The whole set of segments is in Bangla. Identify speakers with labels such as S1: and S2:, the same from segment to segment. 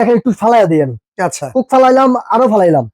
S1: দেখেন একটু ফালাই দিই আমি
S2: আচ্ছা।
S1: কুক ফালাইলাম আরও ফালাইলাম।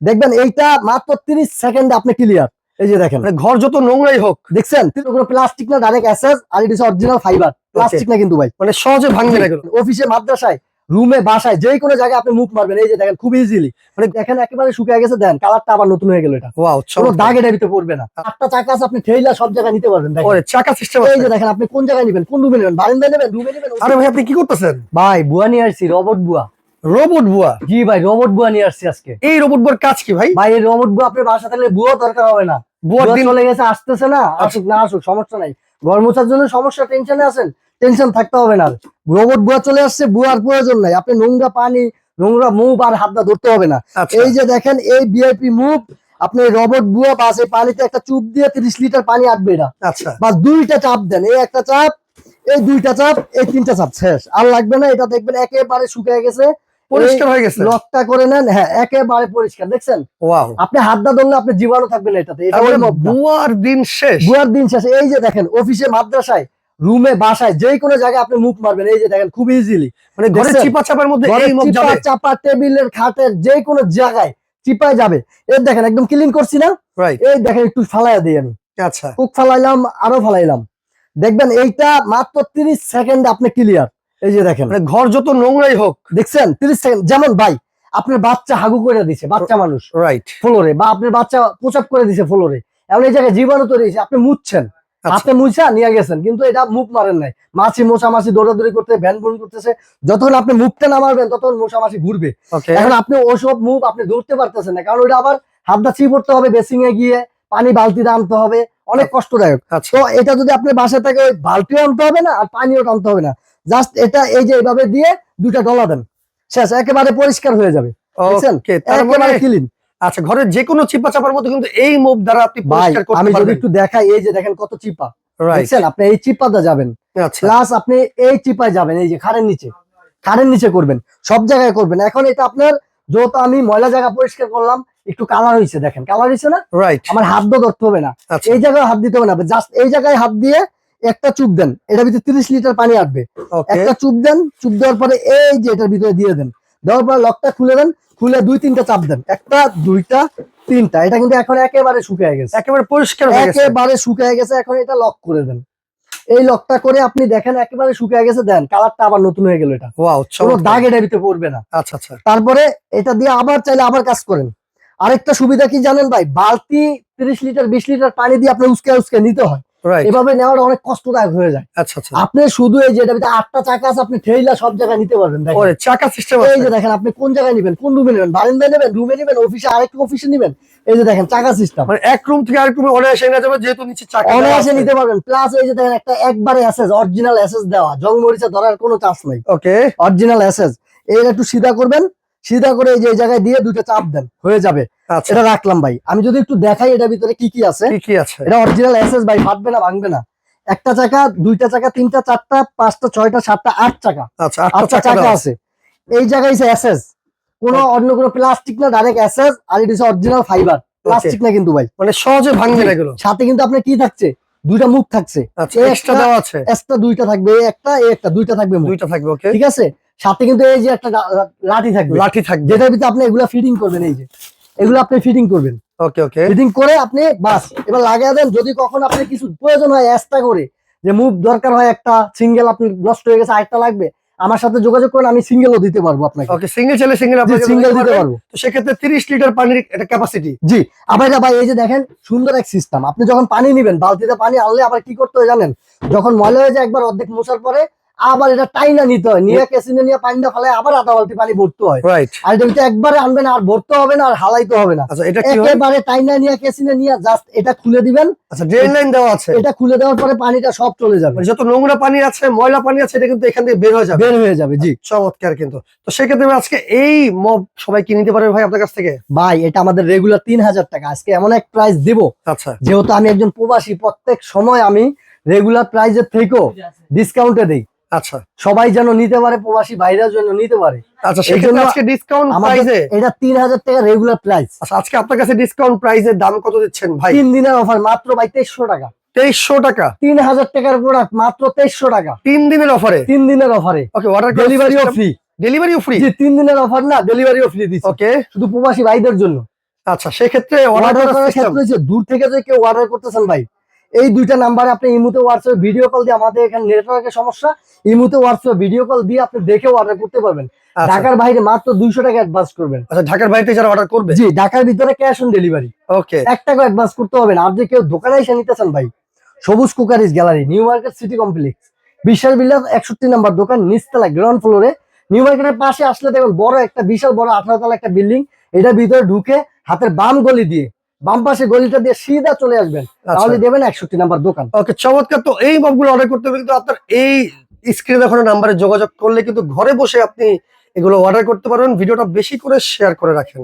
S1: দেখবেন এইটা মাত্র তিরিশ সেকেন্ডে আপনি ক্লিয়ার এই যে দেখেন।
S2: মানে ঘর যত নোংরাই হোক
S1: দেখছেন? প্লাস্টিক না ডাইরেক্ট অ্যাসেস আর এটা অরিজিনাল ফাইবার প্লাস্টিক না কিন্তু ভাই।
S2: মানে সহজে ভাঙবে না
S1: অফিসে মাদ্রাসায় রুমে বাসায় যে কোনো জায়গায় আপনি মুখ মারবেন। এই যে দেখেন খুব ইজিলি মানে দেখেন একেবারে শুকিয়ে গেছে দেন কালারটা আবার নতুন হয়ে গেল এটা।
S2: ওয়াও
S1: কোনো দাগ এটা ভিতরে পড়বে না। আটটা চাকা আছে আপনি ঠেইলা সব জায়গায় নিতে পারবেন দেখেন।
S2: ওরে চাকা সিস্টেম
S1: এই যে দেখেন আপনি কোন জায়গায় নেবেন? কোন রুমে নেবেন? বারান্দায় নেবেন? রুমে নেবেন
S2: আরে ভাই আপনি কি করতেছেন?
S1: ভাই বুয়া নিয়ে আসছি রবট বুয়া।
S2: রোবট বুয়া?
S1: জি ভাই রবট বুয়া নিয়ে আসছি আজকে।
S2: এই রোবট বুয়ার কাজ কি ভাই?
S1: ভাই এই রবট বুয়া আপনার বাসা থাকলে বুয়া দরকার হবে না। বুয়া
S2: দিন
S1: চলে গেছে আসতেছে না। আসুক না আসুক সমস্যা নাই। ঘর মোছার জন্য সমস্যা টেনশনে আছেন? টেনশন থাকতে হবে না রোবট বুয়া চলে আসছে বুয়ার প্রয়োজন নাই। আপনি নোংরা পানি নোংরা মুভ আর হাতটা ধরতে হবে না।
S2: আচ্ছা।
S1: এই যে দেখেন এই ভিআইপি মুভ আপনি রবট বুয়া বা সেই পানিতে একটা চুপ দিয়ে তিরিশ লিটার পানি আটবে এটা।
S2: আচ্ছা।
S1: বা দুইটা চাপ দেন। এই একটা চাপ এই দুইটা চাপ এই তিনটা চাপ শেষ। আর লাগবে না এটা দেখবেন একেবারে শুকিয়ে গেছে।
S2: পরিষ্কার হয়ে গেছে।
S1: লকটা করে নেন হ্যাঁ একেবারে পরিষ্কার দেখছেন?
S2: ওয়াও।
S1: আপনি হাতটা ধরলে আপনি জীবাণু থাকবে না এটাতে এটা ওই
S2: তাহলে
S1: মগ না।
S2: বুয়ার দিন শেষ।
S1: বুয়ার দিন শেষে। এই যে দেখেন অফিসে মাদ্রাসায় রুমে বাসায় যে কোনো জায়গায় আপনি মুখ মারবেন। এই যে দেখেন খুব ইজিলি
S2: মানে ঘরে? চিপা চাপার মধ্যে এই মগ যাবে।
S1: চাপা টেবিলের খাটের যে কোনো জায়গায় চিপায় যাবে। এই দেখেন একদম ক্লিন করছি না। এই দেখেন একটু ফালাই দিই আমি।
S2: আচ্ছা।
S1: কুক ফালাইলাম আরও ফালাইলাম। দেখবেন এইটা মাত্র তিরিশ সেকেন্ডে আপনি ক্লিয়ার এই যে দেখেন।
S2: মানে ঘর যত নোংরাই হোক
S1: দেখছেন? তিরিশ সেকেন্ড যেমন ভাই আপনার বাচ্চা হাগু করে দিছে বাচ্চা মানুষ।
S2: রাইট
S1: ফ্লোরে বা আপনার বাচ্চা প্রচাপ করে দিছে ফ্লোরে। এমন এই জায়গায় জীবাণু তৈরি হয়েছে আপনি মুছছেন।
S2: আচ্ছা।
S1: হাতে মুছা নিয়ে গেছেন কিন্তু এটা মুখ মারেন নাই। মাছি দৌড়াদৌড়ি করতে ভ্যান করতেছে। যতক্ষণ আপনি মুখটা না মারবেন ততক্ষণ ঘুরবে। এখন আপনি ওসব মুখ আপনি ধরতে পারতেছেন না কারণ ওটা আবার হাতটা চি পড়তে হবে বেসিং এ গিয়ে পানি বালতিতে আনতে হবে। অনেক কষ্টদায়ক।
S2: আচ্ছা।
S1: তো এটা যদি আপনি বাসা থেকে ওই বালতিও আনতে হবে না আর পানিও টানতে হবে না। জাস্ট এটা এই যে এইভাবে দিয়ে দুইটা ডলা দেন। শেষ একেবারে পরিষ্কার হয়ে যাবে।
S2: মানে
S1: একেবারে ক্লিন
S2: আচ্ছা ঘরের যে কোনো চিপা চাপার মধ্যে কিন্তু এই মুভ দ্বারা আপনি পরিষ্কার করতে
S1: আমি যদি একটু দেখাই এই যে দেখেন কত চিপা দেখছেন আপনি এই চিপাতে যাবেন।
S2: আচ্ছা।
S1: প্লাস আপনি এই চিপায় যাবেন এই যে খাড়ের নিচে। খাড়ের নিচে করবেন। সব জায়গায় করবেন। এখন এটা আপনার যেহেতু আমি ময়লা জায়গা পরিষ্কার করলাম একটু কালার হয়েছে দেখেন। কালার হয়েছে না?
S2: রাইট
S1: আমার হাত ধরতে হবে না।
S2: আচ্ছা।
S1: এই জায়গায় হাত দিতে হবে না। জাস্ট এই জায়গায় হাত দিয়ে একটা চুপ দেন এটার ভিতরে তিরিশ লিটার পানি আসবে একটা চুপ দেন চুপ দেওয়ার পরে এই যে এটার ভিতরে দিয়ে দেন। দেওয়ার পরে লকটা খুলে দেন খুলে দুই তিনটা চাপ দেন। একটা দুইটা তিনটা। এটা কিন্তু এখন একেবারে শুকিয়ে গেছে।
S2: একেবারে পরিষ্কার হয়ে গেছে।
S1: একেবারে শুকিয়ে গেছে এখন এটা লক করে দেন। এই লকটা করে আপনি দেখেন একেবারে শুকিয়ে গেছে দেন। কালারটা আবার নতুন হয়ে গেল এটা।
S2: ওয়াও
S1: কোনো দাগ এটার ভিতরে পড়বে না।
S2: আচ্ছা আচ্ছা।
S1: তারপরে এটা দিয়ে আবার চাইলে আবার কাজ করেন। আরেকটা সুবিধা কি জানেন ভাই? বালতি তিরিশ লিটার বিশ লিটার পানি দিয়ে আপনার উস্কে উস্কে নিতে হয়। এভাবে নেওয়াটা অনেক কষ্টদায়ক হয়ে যায়।
S2: আচ্ছা আচ্ছা।
S1: আপনি শুধু এই যে এটার আটটা চাকা আছে আপনি ঠেইলা সব জায়গায় নিতে পারবেন
S2: চাকা সিস্টেম
S1: এই যে দেখেন আপনি কোন জায়গায় নেবেন? কোন রুমে নেবেন? বারান্দায় নেবেন? রুমে নেবেন? অফিসে আরেকটা অফিসে নেবেন? এই যে দেখেন চাকা সিস্টেম
S2: মানে এক রুম থেকে আরেক রুমে অনায়াসে না যাবে যেহেতু নিচে চাকা
S1: অনায়াসে নিতে পারবেন। প্লাস এই যে দেখেন একটা একবারে এসএস অরিজিনাল এসএস দেওয়া। জং মরিচা ধরার কোনো চান্স নাই।
S2: ওকে
S1: অরিজিনাল এসএস এটা একটু সিধা করবেন সিধা করে এই যে জায়গায় দিয়ে দুটো চাপ দেন হয়ে যাবে।
S2: আচ্ছা।
S1: এটা রাখলাম ভাই। আমি যদি একটু দেখাই এটার ভিতরে কি কি আছে
S2: কি কি আছে?
S1: এটা অরিজিনাল এসএস ভাই ফাটবে না ভাঙবে না। একটা চাকা দুইটা চাকা তিনটা চারটা পাঁচটা ছয়টা সাতটা আট চাকা।
S2: আচ্ছা
S1: আটটা
S2: চাকা
S1: আছে। এই জায়গায় এসএস কোনো অন্য কোনো প্লাস্টিক না ডাইরেক্ট এসএস আর এটা হচ্ছে অরিজিনাল ফাইবার প্লাস্টিক না কিন্তু ভাই।
S2: মানে সহজে ভাঙবে না এগুলো।
S1: সাথে কিন্তু আপনার কি থাকছে? দুইটা মুখ থাকছে।
S2: আচ্ছা এক্সট্রা দেওয়া আছে।
S1: একটা দুইটা থাকবে একটা এই একটা দুইটা থাকবে
S2: দুইটা থাকবে ওকে
S1: ঠিক আছে? সাথে কিন্তু এই যে একটা লাঠি থাকবে।
S2: লাঠি থাকবে।
S1: যেটার ভিতরে আপনি এগুলা ফিটিং করবেন এই যে। এগুলো আপনি ফিটিং করবেন।
S2: ওকে ওকে
S1: ফিটিং করে আপনি বাস এবার লাগিয়ে দেন। যদি কখন আপনি কিছু প্রয়োজন হয় এক্সট্রা করে যে মুভ দরকার হয় একটা সিঙ্গেল আপনি নষ্ট হয়ে গেছে আরেকটা লাগবে আমার সাথে যোগাযোগ করেন আমি সিঙ্গেলও দিতে পারব আপনাকে।
S2: ওকে সিঙ্গেল চলে সিঙ্গেল আপনি
S1: সিঙ্গেল দিতে পারব।
S2: তো সেক্ষেত্রে 30 লিটার পানির একটা ক্যাপাসিটি
S1: জি আবার এটা ভাই এই যে দেখেন সুন্দর এক সিস্টেম আপনি যখন পানি নেবেন বালতিতে পানি আনলে আবার কি করতে হয় জানেন? যখন ময়লা হয়ে যায় একবার অর্ধেক মোছার পরে আবার এটা টাইনা নিতে হয়। নিয়ে কেসিনে নিয়ে পানিটা ফেলে আবার আধা বালতি পানি ভরতে হয়।
S2: রাইট
S1: আর এটা একবারে আনবেন আর ভরতে হবে না আর হালাইতে হবে না।
S2: আচ্ছা এটা কি হয়?
S1: একেবারে টাইনা নিয়ে কেসিনে নিয়ে জাস্ট এটা খুলে দিবেন।
S2: আচ্ছা ড্রেন লাইন দেওয়া আছে।
S1: এটা খুলে দেওয়ার পরে পানিটা সব চলে যাবে।
S2: মানে যত নোংরা পানি আছে ময়লা পানি আছে এটা কিন্তু এখান থেকে বের হয়ে যাবে।
S1: বের হয়ে যাবে জি।
S2: চমৎকার কিন্তু। তো সেক্ষেত্রে আমি আজকে এই মব সবাই কি নিতে পারবে ভাই আপনার কাছ থেকে?
S1: ভাই এটা আমাদের রেগুলার তিন হাজার টাকা। আজকে এমন এক প্রাইস দিব।
S2: আচ্ছা।
S1: যেহেতু আমি একজন প্রবাসী প্রত্যেক সময় আমি রেগুলার প্রাইজের থেকেও ডিসকাউন্টে দেই।
S2: আচ্ছা।
S1: সবাই যেন নিতে পারে প্রবাসী বাইরের জন্য নিতে পারে।
S2: আচ্ছা
S1: এই
S2: সেক্ষেত্রে
S1: জন্য
S2: আজকে ডিসকাউন্ট প্রাইসে
S1: এটা তিন হাজার টাকা রেগুলার প্রাইস
S2: আচ্ছা আজকে আপনার কাছে ডিসকাউন্ট প্রাইসের দাম কত দিচ্ছেন ভাই?
S1: তিন দিনের অফার মাত্র ভাই তেইশশো টাকা।
S2: তেইশশো টাকা?
S1: তিন হাজার টাকার প্রোডাক্ট মাত্র তেইশশো টাকা।
S2: তিন দিনের অফারে
S1: তিন দিনের অফারে
S2: ওকে অর্ডার
S1: ডেলিভারিও ফ্রি
S2: ডেলিভারিও ফ্রি
S1: যে তিন দিনের অফার না ডেলিভারিও ফ্রি দিচ্ছে।
S2: ওকে
S1: শুধু প্রবাসী ভাইদের জন্য।
S2: আচ্ছা সেক্ষেত্রে
S1: অর্ডার করার ক্ষেত্রে দূর থেকে যে কেউ অর্ডার করতেছেন ভাই এই দুইটা নাম্বারে আপনি ইমুতে হোয়াটসঅ্যাপ ভিডিও কল দিয়ে আমাদের এখানে নেটওয়ার্কের সমস্যা ইমুতে হোয়াটসঅ্যাপ ভিডিও কল দিয়ে আপনি দেখেও অর্ডার করতে পারবেন। ঢাকার বাইরে মাত্র দুইশো টাকা অ্যাডভান্স করবেন।
S2: আচ্ছা ঢাকার বাইরে যারা অর্ডার করবে?
S1: জি ঢাকার ভিতরে ক্যাশ অন ডেলিভারি
S2: ওকে
S1: এক টাকা অ্যাডভান্স করতে হবে না। আর যে কেউ দোকানে এসে নিতেছেন ভাই Sabuj cookeries gallery new market city complex বিশাল বিল্লাস একষট্টি নাম্বার দোকান নিচতলা গ্রাউন্ড ফ্লোরে নিউ মার্কেটের পাশে আসলে দেখুন বড় একটা বিশাল বড় আঠারো তলা একটা বিল্ডিং। এটার ভিতরে ঢুকে হাতের বাম গলি দিয়ে বাম পাশে গলিটা দিয়ে সিধা চলে আসবেন তাহলে দেবেন একষট্টি নাম্বার দোকান।
S2: ওকে চমৎকার। তো এই মপগুলো অর্ডার করতে হবে কিন্তু আপনার এই স্ক্রিনে দেখানো নাম্বারে যোগাযোগ করলে কিন্তু ঘরে বসে আপনি এগুলো অর্ডার করতে পারবেন। ভিডিওটা বেশি করে শেয়ার করে রাখেন।